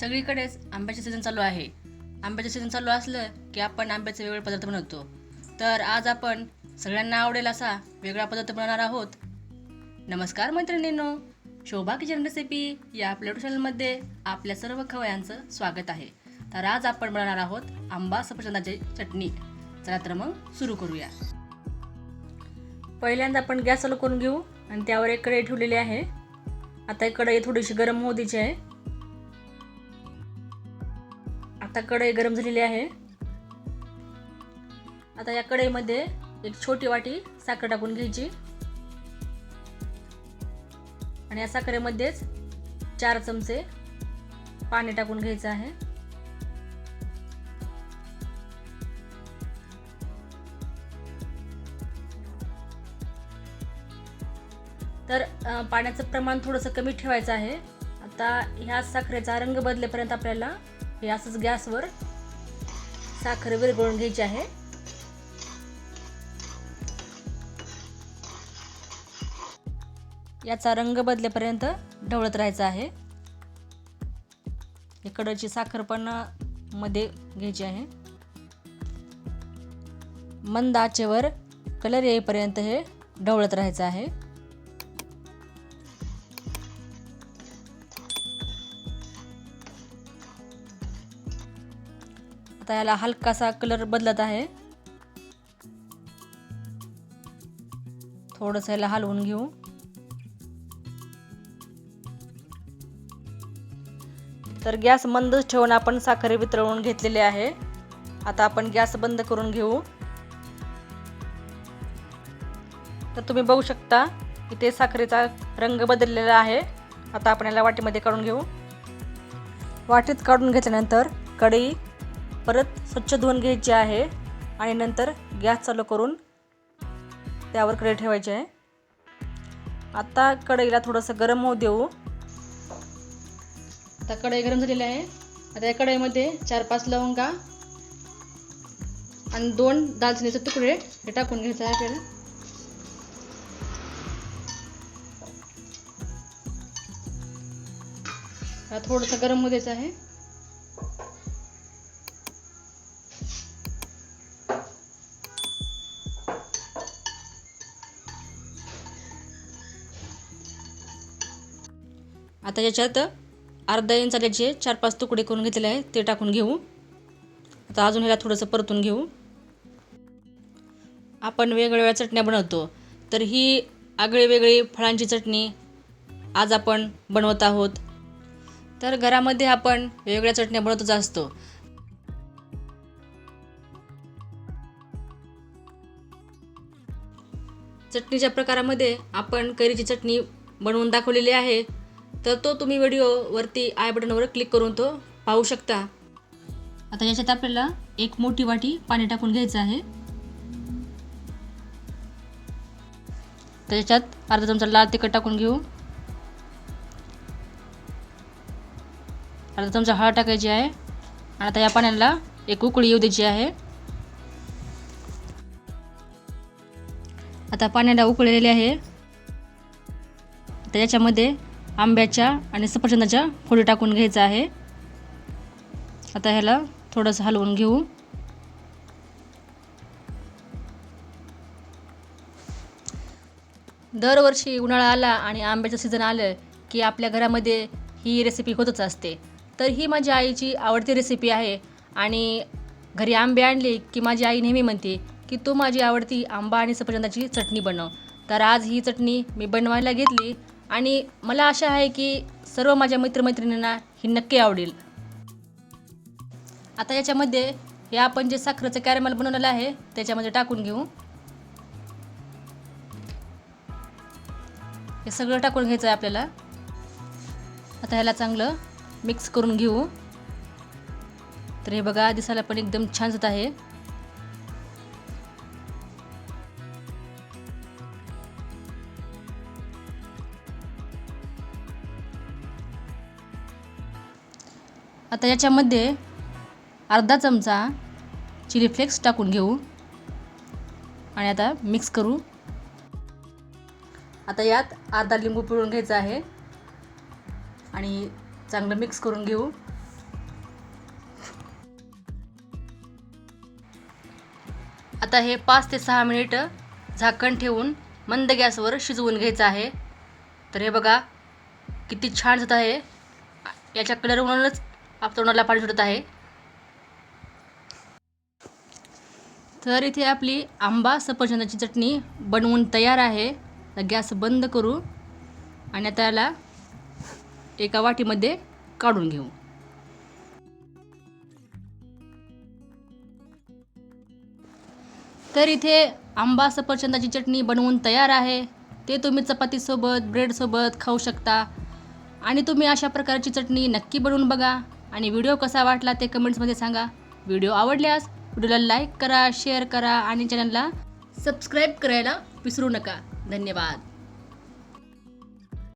सगळीकडेच आंब्याचे सीझन चालू आहे. आंब्याचे सीझन चालू असलं की आपण आंब्याचे वेगळे पदार्थ बनवतो. तर आज आपण सगळ्यांना आवडेल असा वेगळा पदार्थ बनवणार आहोत. नमस्कार मैत्रिणींनो. शोभा किचन रेसिपी या आपल्या युट्यूब चॅनलमध्ये आपल्या सर्व खवयांचं स्वागत आहे. तर आज आपण बनवणार आहोत आंबा सफरचंदाची चटणी. चला तर मग सुरू करूया. पहिल्यांदा आपण गॅस चालू करून घेऊ आणि त्यावर एक कढई ठेवलेली आहे. आता एक कढई थोडीशी गरम होऊ द्यायची आहे. आता कढई गरम झालेली आहे. आता या कढईमध्ये एक छोटी वाटी साखर टाकून घ्यायची. आणि या साखरेमध्येच चार चमचे पाणी टाकून घ्यायचं आहे. तर पाण्याचं प्रमाण थोडंसं कमी ठेवायचं आहे. आता ह्या साखरेचा रंग बदलेपर्यंत आपल्याला हे असंच गॅसवर साखर विरघळून घ्यायची आहे. याचा रंग बदलेपर्यंत ढवळत राहायचा आहे. इकडची साखर पण मध्ये घ्यायची आहे. मंद आचेवर कलर येईपर्यंत हे ढवळत राहायचं आहे. आता याला हलकासा कलर बदलत आहे. थोडस याला हलवून घेऊ. तर गॅस मंदच ठेवून आपण साखर वितळवून घेतलेली आहे. आता आपण गॅस बंद करून घेऊ. तर तुम्ही बघू शकता इथे साखरेचा रंग बदललेला आहे. आता आपण याला वाटीमध्ये काढून घेऊ. वाटीत काढून घेतल्यानंतर कढई परत स्वच्छ धुवून घ्यायची आहे आणि नंतर गॅस चालू करून त्यावर कढई ठेवायची आहे. आता कढईला थोडंसं गरम होऊ देऊ. आता कढई गरम झालेली आहे. आता या कढईमध्ये चार पाच लवंगा आणि दोन दालचिनीचे तुकडे हे टाकून घ्यायचं आहे आपल्याला. थोडंसं गरम होऊ द्यायचं आहे. आता याच्यात अर्धा इंच आल्याचे चार पाच तुकडे करून घेतलेले आहे. ते टाकून घेऊ. आता अजून ह्याला थोडंसं परतून घेऊ. आपण वेगवेगळ्या चटण्या बनवतो. तर ही आगळी वेगळी फळांची चटणी आज आपण बनवत आहोत. तर घरामध्ये आपण वेगवेगळ्या चटण्या बनवतच असतो. चटणीच्या प्रकारामध्ये आपण कैरीची चटणी बनवून दाखवलेली आहे. तर तो तुम्ही व्हिडिओवरती आय बटनवर क्लिक करून तो पाहू शकता. आता याच्यात आपल्याला एक मोठी वाटी पाणी टाकून घ्यायचं आहे. त्याच्यात अर्धा चमचा लाल तिखट टाकून घेऊ. अर्धा चमचा हळद टाकायची आहे. आणि आता या पाण्याला एक उकळी येऊ द्यायची आहे. आता पाण्याला उकळलेले आहे. आता याच्यामध्ये आंब्याच्या आणि सफरचंदाच्या फोडी टाकून घ्यायचं आहे. आता ह्याला थोडंसं हलवून घेऊ. दरवर्षी उन्हाळा आला आणि आंब्याचं सीझन आलं की आपल्या घरामध्ये ही रेसिपी होतच असते. तर ही माझ्या आईची आवडती रेसिपी आहे आणि घरी आंबे आणले की माझी आई नेहमी म्हणते की तू माझी आवडती आंबा आणि सफरचंदाची चटणी बनव. तर आज ही चटणी मी बनवायला घेतली आणि मला आशा आहे की सर्व माझ्या मित्रमैत्रिणींना ही नक्की आवडेल. आता याच्यामध्ये हे आपण जे साखरेचं कॅरेमल बनवलेलं आहे त्याच्यामध्ये टाकून घेऊ. हे सगळं टाकून घ्यायचं आहे आपल्याला. आता ह्याला चांगलं मिक्स करून घेऊ. तर हे बघा दिसायला पण एकदम छान होत आहे. आता याच्यामध्ये अर्धा चमचा चिली फ्लेक्स टाकून घेऊ. आणि आता मिक्स करू. आता यात अर्धा लिंबू पिळून घ्यायचा आहे. आणि चांगलं मिक्स करून घेऊ. आता हे पाच ते सहा मिनिट झाकण ठेवून मंद गॅसवर शिजवून घ्यायचं आहे. तर हे बघा किती छान होत आहे. याच्या कलरवरूनच आप तोंडाला पाणी सुटत आहे. तर इथे आपली आंबा सफरचंदाची चटणी बनवून तयार आहे. तर गॅस बंद करू आणि आता याला एका वाटीमध्ये काढून घेऊ. तर इथे आंबा सफरचंदाची चटणी बनवून तयार आहे. ते तुम्ही चपातीसोबत ब्रेडसोबत खाऊ शकता. आणि तुम्ही अशा प्रकारची चटणी नक्की बनवून बघा. आणि व्हिडिओ कसा वाटला ते कमेंट्समध्ये सांगा. व्हिडिओ आवडल्यास व्हिडिओला लाईक करा शेअर करा आणि चॅनलला सबस्क्राईब करायला विसरू नका. धन्यवाद.